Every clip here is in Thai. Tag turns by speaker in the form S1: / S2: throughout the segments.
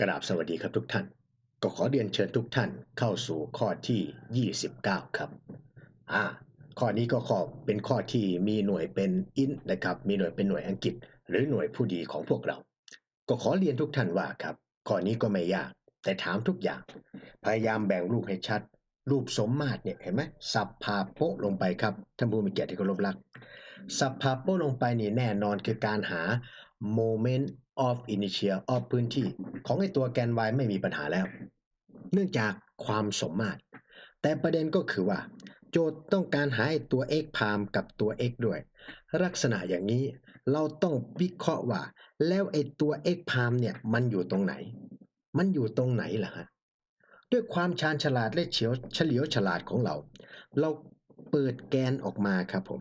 S1: กราบสวัสดีครับทุกท่าน ก็ขอเรียนเชิญทุกท่านเข้าสู่ข้อที่ 29 ครับอ่าข้อนี้ก็ขอเป็นข้อที่มีหน่วยเป็นอินนะครับ มีหน่วยเป็นหน่วยอังกฤษ หรือหน่วยผู้ดีของพวกเรา ก็ขอเรียนทุกท่านว่าครับ ข้อนี้ก็ไม่ยาก แต่ถามทุกอย่าง พยายามแบ่งรูปให้ชัด รูปสมมาตรเนี่ยเห็นไหมสับพาโปะลงไปครับท่านผู้มีเกียรติที่เคารพรักสับพาโปะลงไปนี่แน่นอนคือการหา moment of inertia of พื้นที่ ของไอตัวแกน y ไม่มีปัญหาแล้ว เนื่องจากความสมมาตร แต่ประเด็นก็คือว่า โจทย์ต้องการหาไอตัว x พามกับตัว x ด้วย ลักษณะอย่างนี้เราต้องวิเคราะห์ว่า แล้วไอตัว x พามเนี่ยมันอยู่ตรงไหน มันอยู่ตรงไหนล่ะฮะด้วยความชาญฉลาดและเฉียวเฉลียวฉลาดของเรา เราเปิดแกนออกมาครับผม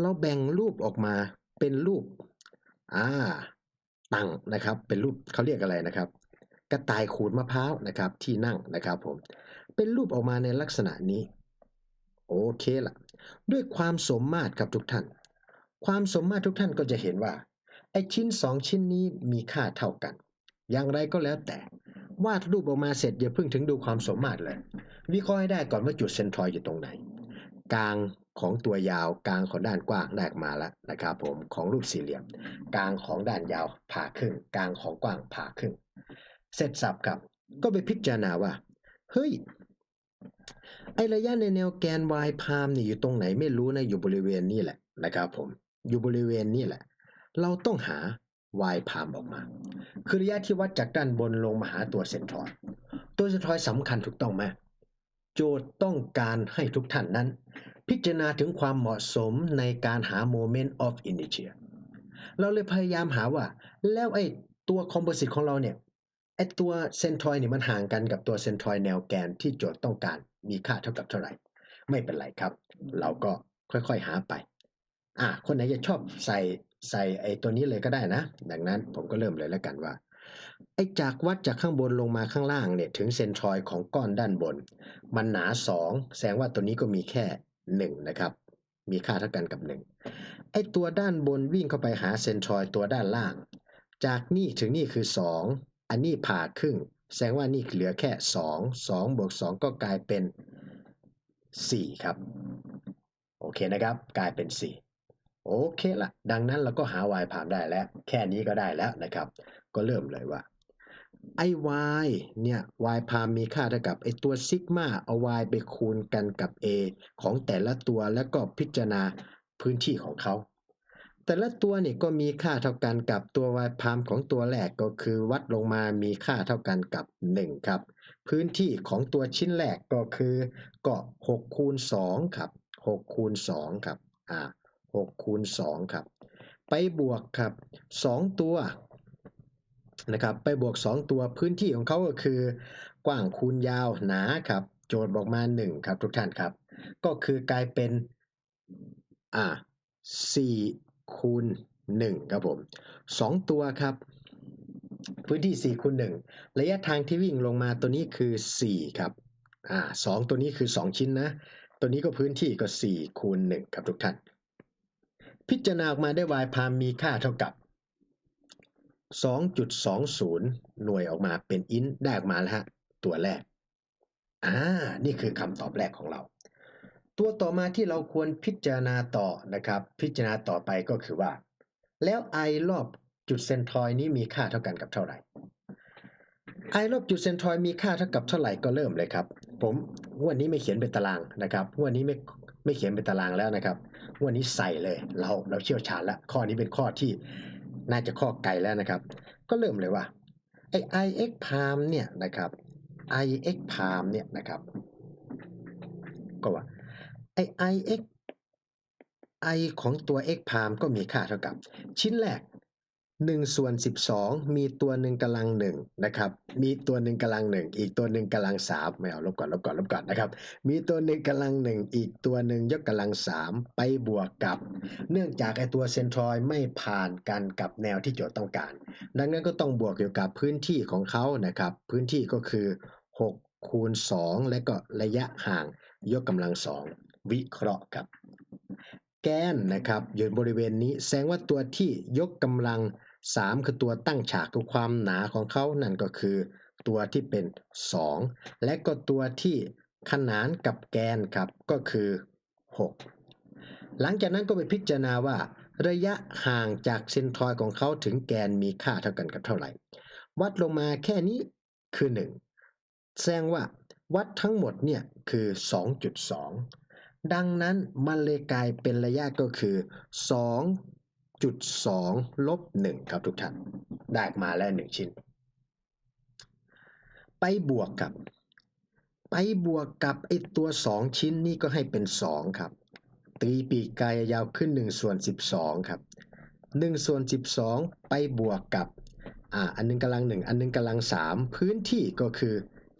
S1: เราแบ่งรูปออกมาเป็นรูป อ่า ตั้งนะครับ เป็นรูปเขาเรียกอะไรนะครับ กระต่ายขูดมะพร้าวนะครับ ที่นั่งนะครับผมเป็นรูปออกมาในลักษณะนี้ โอเคละด้วยความสมมาตรครับทุกท่าน ความสมมาตรทุกท่านก็จะเห็นว่าไอชิ้นสองชิ้นนี้มีค่าเท่ากัน อย่างไรก็แล้วแต่ วาดรูปออกมาเสร็จอย่าเพิ่งถึงดูความสมมาตรเลย วิเคราะห์ให้ได้ก่อนว่าจุดเซนทรอยอยู่ตรงไหน กลาง ของตัวยาวกลางของด้านกว้างได้ออกมาแล้วนะครับผมของรูปสี่เหลี่ยม กลางของด้านยาวผ่าครึ่ง กลางของกว้างผ่าครึ่ง เสร็จสับครับก็ไปพิจารณาว่า เฮ้ย ไอระยะในแนวแกน y พามนี่อยู่ตรงไหนไม่รู้นะอยู่บริเวณนี้แหละนะครับผมอยู่บริเวณนี้แหละ เราต้องหา y พามออกมา คือระยะที่วัดจากด้านบนลงมาหาตัวเซนทรอยตัวเซนทรอยสำคัญถูกต้องไหมโจทย์ต้องการให้ทุกท่านนั้น พิจารณาถึงความเหมาะสมในการหา moment of inertia เราเลยพยายามหาว่า แล้วไอ้ตัวคอมโพสิตของเราเนี่ยไอ้ตัวเซนทรอยเนี่ยมันห่างกันกับตัวเซนทรอยแนวแกนที่โจทย์ต้องการมีค่าเท่ากับเท่าไหร่ ไม่เป็นไรครับ เราก็ค่อยๆหาไป อะคนไหนจะชอบใส่ใส่ไอ้ตัวนี้เลยก็ได้นะ ดังนั้นผมก็เริ่มเลยแล้วกันว่าไอ้จากวัดจากข้างบนลงมาข้างล่างเนี่ยถึงเซนทรอยของก้อนด้านบน มันหนา 2 แสดงว่าตัวนี้ก็มีแค่ 1 นะครับ มีค่าเท่ากันกับ 1 ไอ้ตัวด้านบนวิ่งเข้าไปหาเซนทรอยตัวด้านล่าง จากนี่ถึงนี่คือ 2 อันนี้ผ่าครึ่ง แสดงว่านี่เหลือแค่ 2 2บวก2 ก็กลายเป็น 4 ครับ โอเคนะครับ กลายเป็น 4โอเคละดังนั้นเราก็หา y ผ่านได้แล้ว แค่นี้ก็ได้แล้วนะครับ ก็เริ่มเลยว่า ไอ้ y เนี่ย y พามมีค่าเท่ากับไอ้ตัวซิกมาเอา y ไปคูณกันกับ a ของแต่ละตัวแล้วก็พิจารณาพื้นที่ของเขา แต่ละตัวเนี่ยก็มีค่าเท่ากันกับตัว y พามของตัวแรกก็คือวัดลงมามีค่าเท่ากันกับ 1 ครับ พื้นที่ของตัวชิ้นแรกก็คือก็6คูณ2ครับ6คูณ2ครับอ่า6คูณ2ครับ ไปบวกครับ 2 ตัว นะครับ ไปบวก 2 ตัวพื้นที่ของเขาก็คือ กว้างคูณยาวหนาครับ โจทย์บอกมา 1 ครับ ทุกท่านครับ ก็คือกลายเป็นอ่า4คูณ1ครับผม 2 ตัวครับ พื้นที่4คูณ1ระยะทางที่วิ่งลงมาตัวนี้คือ 4 ครับอ่า2ตัวนี้คือ 2 ชิ้นนะ ตัวนี้ก็พื้นที่ก็4คูณ1ครับทุกท่าน พิจารณาออกมาได้ y พามมีค่าเท่ากับ 2.20 หน่วยออกมาเป็นอินได้ออกมาแล้วฮะ ตัวแรก อ่า นี่คือคำตอบแรกของเรา ตัวต่อมาที่เราควรพิจารณาต่อนะครับ พิจารณาต่อไปก็คือว่า แล้ว i รอบจุดเซนทรอยนี้มีค่าเท่ากันกับเท่าไหร่ i รอบจุดเซนทรอยมีค่าเท่ากับเท่าไหร่ก็เริ่มเลยครับ ผมวดนี้ไม่เขียนเป็นตารางนะครับวดนี้ไม่ไม่เขียนเป็นตารางแล้วนะครับงวดนี้ใส่เลยเราเราเชี่ยวชาญแล้วข้อนี้เป็นข้อที่ น่าจะข้อไกลแล้วนะครับ ก็เริ่มเลยว่าไอ้ ix พามเนี่ยนะครับ ix พามเนี่ยนะครับก็ว่าไอ้ ix i ของตัว x พามก็มีค่าเท่ากับ ชิ้นแรก 1ส่วน12มีตัวหนึ่งกำลังหนึ่งนะครับ มีตัวหนึ่งกำลังหนึ่งอีกตัวหนึ่งกำลังสามไม่เอาลบก่อนลบก่อนลบก่อนนะครับ มีตัวหนึ่งกำลังหนึ่งอีกตัวหนึ่งยกกำลังสามไปบวกกับ เนื่องจากไอตัวเซนทรอยไม่ผ่านกันกับแนวที่โจทย์ต้องการ ดังนั้นก็ต้องบวกเกี่ยวกับพื้นที่ของเขานะครับ พื้นที่ก็คือ6คูณ2และก็ระยะห่างยกกำลังสองวิเคราะห์ครับ แกนนะครับอยู่บริเวณนี้แสดงว่าตัวที่ยกกำลัง 3 คือตัวตั้งฉากคือความหนาของเขานั่นก็คือ ตัวที่เป็น 2 และก็ตัวที่ขนานกับแกนครับก็คือ 6 หลังจากนั้นก็ไปพิจารณาว่า ระยะห่างจากเซนทรอยของเขาถึงแกนมีค่าเท่ากันกับเท่าไหร่ วัดลงมาแค่นี้คือ 1 แสดงว่าวัดทั้งหมดเนี่ยคือ 2.2 ดังนั้นมันเลยกลายเป็นระยะก็คือ 2.2ลบ1ครับทุกท่าน ได้มาแล้ว1ชิ้น ไปบวกกับ ไปบวกกับไอ้ตัว2ชิ้นนี่ก็ให้เป็น2ครับ ตีปีกกยยาวขึ้น1ส่วน12ครับ1ส่วน12ไปบวกกับอ่าอันหนึงกำลัง1อันหนึงกำลัง3พื้นที่ก็คือ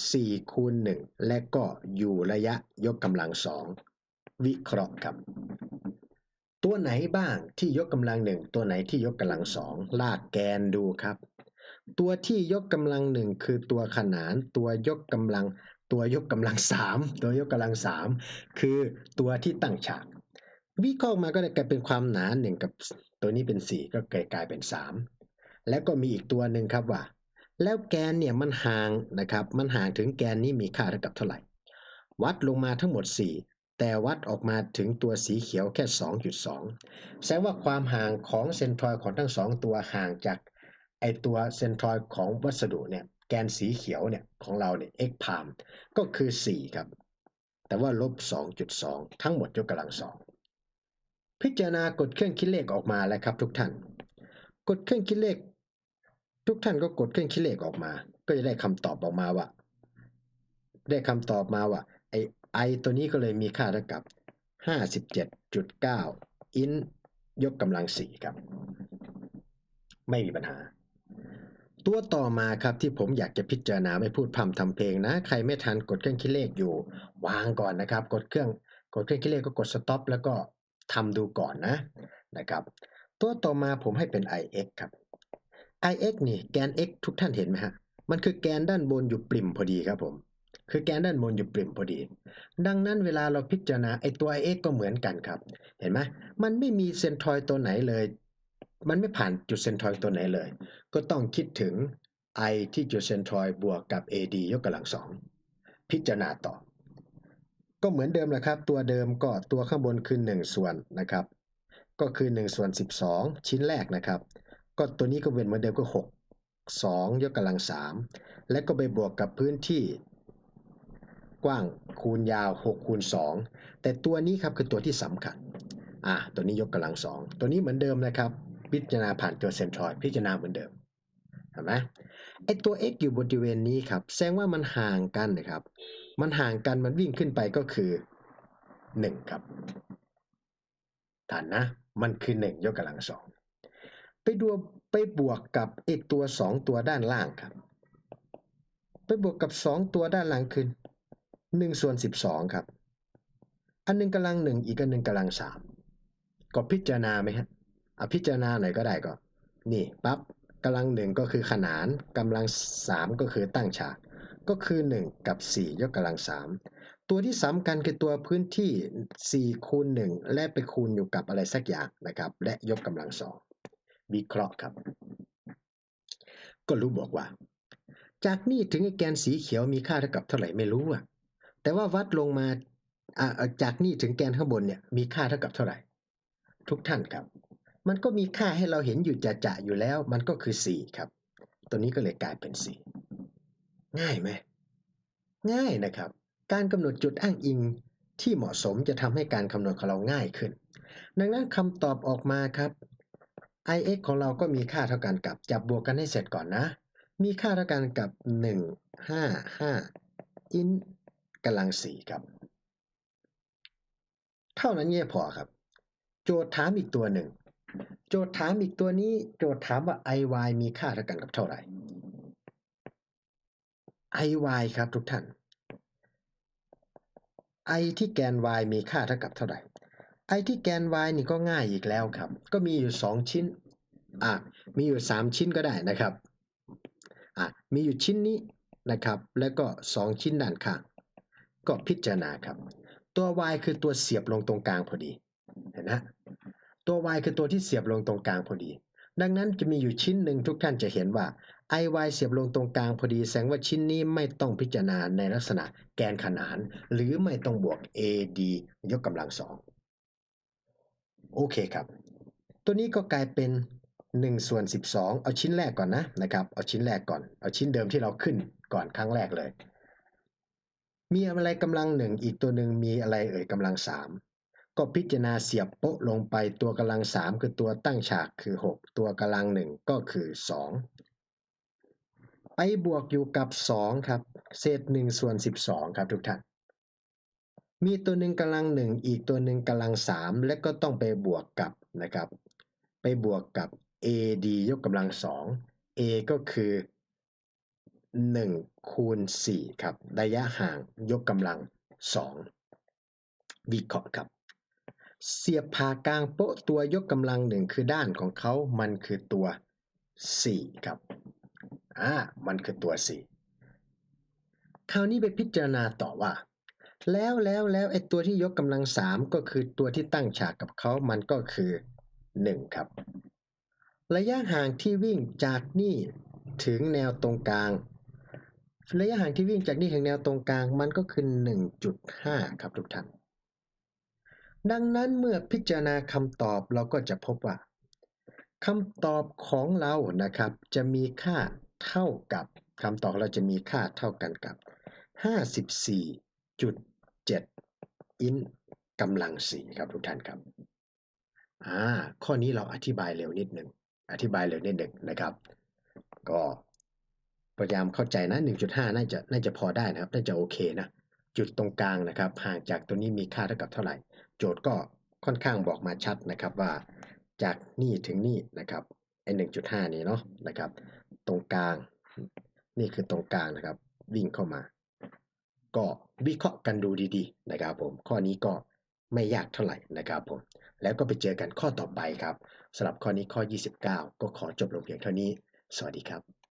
S1: 4คูณ1และก็อยู่ระยะยกกำลัง2วิเคราะห์ครับ ตัวไหนบ้างที่ยกกำลัง1ตัวไหนที่ยกกำลัง2ลากแกนดูครับ ตัวที่ยกกำลัง1คือตัวขนาน ตัวยกกำลัง ตัวยกกำลัง3ตัวยกกำลัง3คือตัวที่ตั้งฉากวิเคราะห์มาก็ได้กลายเป็นความหนา1กับตัวนี้เป็น4ก็กลายเป็น3แล้วก็มีอีกตัวหนึ่งครับว่า แล้วแกนเนี่ยมันห่างนะครับ มันห่างถึงแกนนี้มีค่าเท่ากับเท่าไหร่ วัดลงมาทั้งหมด4 แต่วัดออกมาถึงตัวสีเขียวแค่ 2.2 แสดงว่าความห่างของเซนทรอยของทั้งสองตัวห่างจากไอตัวเซนทรอยของวัสดุเนี่ยแกนสีเขียวเนี่ยของเราเนี่ย x พามก็คือ 4 ครับ แต่ว่าลบ 2.2 ทั้งหมดยกกำลังสองพิจารณากดเครื่องคิดเลขออกมาแล้วครับทุกท่านกดเครื่องคิดเลข ทุกท่านก็กดเครื่องคิดเลขออกมา ก็จะได้คำตอบออกมาว่า ได้คำตอบมาว่า ไอตัวนี้ก็เลยมีค่าเท่ากับ 57.9 อินยกกำลัง4ครับ ไม่มีปัญหา ตัวต่อมาครับที่ผมอยากจะพิจารณาไม่พูดพร่ำทำเพลงนะ ใครไม่ทันกดเครื่องคิดเลขอยู่ วางก่อนนะครับ กดเครื่องกดเครื่องคิดเลขก็กด stop แล้วก็ทำดูก่อนนะนะครับ ตัวต่อมาผมให้เป็น ix ครับ ix นี่แกน x ทุกท่านเห็นไหมฮะ มันคือแกนด้านบนอยู่ปริ่มพอดีครับผม คือแกนด้านบนอยู่ปริ่มพอดี ดังนั้นเวลาเราพิจารณาไอตัว ix ก็เหมือนกันครับ เห็นไหมมันไม่มีเซนทรอยตัวไหนเลย มันไม่ผ่านจุดเซนทรอยตัวไหนเลย ก็ต้องคิดถึง i ที่จุดเซนทรอยบวกกับ ad ยกกำลังสองพิจารณาต่อ ก็เหมือนเดิมแหละครับ ตัวเดิมก็ตัวข้างบนคือ 1 ส่วนนะครับ ก็คือ 1 ส่วน 12 ชิ้นแรกนะครับ ก็ตัวนี้ก็เป็นเหมือนเดิมก็ 6 2 ยกกำลัง3และก็ไปบวกกับพื้นที่ กว้างคูณยาว 6 คูณ 2 แต่ตัวนี้ครับคือตัวที่สำคัญอะตัวนี้ยกกำลัง 2 ตัวนี้เหมือนเดิมนะครับ พิจารณาผ่านตัวเซนทรอยพิจารณาเหมือนเดิมเห็นไหมไอตัว x อยู่บริเวณนี้ครับ แสดงว่ามันห่างกันนะครับ มันห่างกันมันวิ่งขึ้นไปก็คือ 1 ครับฐานนะ มันคือ 1 ยกกำลังสองไปดูไปบวกกับไอตัว 2 ตัวด้านล่างครับ ไปบวกกับ 2 ตัวด้านล่างคือ 1ส่วน12ครับ อันหนึ่งกำลัง1อีกอันหนึ่งกำลัง3ก็พิจารณาไหมฮะอะพิจารณาหน่อยก็ได้ก็ นี่ปั๊บกำลัง1ก็คือขนานกำลัง3ก็คือตั้งฉาก ก็คือ 1 กับ 4 ยกกำลัง3ตัวที่สำคัญคือตัวพื้นที่ 4 คูณ 1 และไปคูณอยู่กับอะไรสักอย่างนะครับ และยกกำลัง2วิเคราะห์ครับ ก็รู้บอกว่า จากนี่ถึงไอแกนสีเขียวมีค่าเท่ากับเท่าไหร่ไม่รู้อะ แต่ว่าวัดลงมาจากนี่ถึงแกนข้างบนเนี่ยมีค่าเท่ากับเท่าไหร่ ทุกท่านครับ มันก็มีค่าให้เราเห็นอยู่จะจะอยู่แล้ว มันก็คือ 4 ครับ ตัวนี้ก็เลยกลายเป็น 4 ง่ายไหมง่ายนะครับ การกำหนดจุดอ้างอิงที่เหมาะสมจะทำให้การคำนวณของเราง่ายขึ้น ดังนั้นคำตอบออกมาครับ ix ของเราก็มีค่าเท่ากันกับ จับบวกกันให้เสร็จก่อนนะ มีค่าเท่ากันกับ 1 5 5 in กำลัง4ครับ เท่านั้นเนี่ยพอครับ โจทย์ถามอีกตัวหนึ่ง โจทย์ถามอีกตัวนี้ โจทย์ถามว่า iy มีค่าเท่ากันกับเท่าไหร่ iy ครับทุกท่าน i ที่แกน y มีค่าเท่ากับเท่าไหร่ i ที่แกน y นี่ก็ง่ายอีกแล้วครับ ก็มีอยู่ 2 ชิ้น อะ มีอยู่ 3 ชิ้นก็ได้นะครับ อะ มีอยู่ชิ้นนี้นะครับ แล้วก็ 2 ชิ้นด้านข้าง ก็พิจารณาครับ ตัว y คือตัวเสียบลงตรงกลางพอดีเห็นนะตัว y คือตัวที่เสียบลงตรงกลางพอดี ดังนั้นจะมีอยู่ชิ้นหนึ่งทุกท่านจะเห็นว่า IY เสียบลงตรงกลางพอดี แสดงว่าชิ้นนี้ไม่ต้องพิจารณาในลักษณะแกนขนาน หรือไม่ต้องบวก AD ยกกำลังสองโอเคครับ ตัวนี้ก็กลายเป็น1ส่วน12 เอาชิ้นแรกก่อนนะนะครับ เอาชิ้นแรกก่อน เอาชิ้นเดิมที่เราขึ้นก่อนครั้งแรกเลย มีอะไรกำลังหนึ่งอีกตัวหนึ่งมีอะไรเอ่ยกำลังสามก็พิจารณาเสียบโปะลงไปตัวกำลังสามคือตัวตั้งฉากคือ 6 ตัวกำลังหนึ่งก็คือ 2 ไปบวกอยู่กับ 2 ครับ เศษ1ส่วน 12 ครับทุกท่าน มีตัวหนึ่งกำลังหนึ่งอีกตัวหนึ่งกำลังสามและก็ต้องไปบวกกับนะครับ ไปบวกกับ AD ยกกำลังสอง A ก็คือ 1คูณ4ครับ ระยะห่างยกกำลัง2วิเคราะห์ครับ เสียบผ่ากลางโป๊ะตัวยกกำลังหนึ่งคือด้านของเขามันคือตัว4ครับอ่ามันคือตัว4คราวนี้ไปพิจารณาต่อว่า แล้วแล้วแล้วไอ้ตัวที่ยกกำลัง3ก็คือตัวที่ตั้งฉากกับเขามันก็คือ1ครับ ระยะห่างที่วิ่งจากนี่ถึงแนวตรงกลาง ระยะห่างที่วิ่งจากนี่ถึงแนวตรงกลางมันก็คือ 1.5 ครับทุกท่าน ดังนั้นเมื่อพิจารณาคำตอบเราก็จะพบว่าคำตอบของเรานะครับ จะมีค่าเท่ากับคำตอบเราจะมีค่าเท่ากันกับ 54.7 อินกำลังสี่ครับทุกท่านครับอ่าข้อนี้เราอธิบายเร็วนิดหนึ่งอธิบายเร็วนิดหนึ่งนะครับ ก็ พยายามเข้าใจนะ 1.5 น่าจะน่าจะพอได้นะครับ น่าจะโอเคนะ จุดตรงกลางนะครับ ห่างจากตัวนี้มีค่าเท่ากับเท่าไหร่ โจทย์ก็ค่อนข้างบอกมาชัดนะครับว่า จากนี่ถึงนี่นะครับไอ้1.5นี้เนาะนะครับ ตรงกลาง นี่คือตรงกลางนะครับ วิ่งเข้ามา ก็วิเคราะห์กันดูดีๆ นะครับผม ข้อนี้ก็ไม่ยากเท่าไหร่นะครับผม แล้วก็ไปเจอกันข้อต่อไปครับสำหรับข้อนี้ข้อ 29 ก็ขอจบลงเพียงเท่านี้ สวัสดีครับ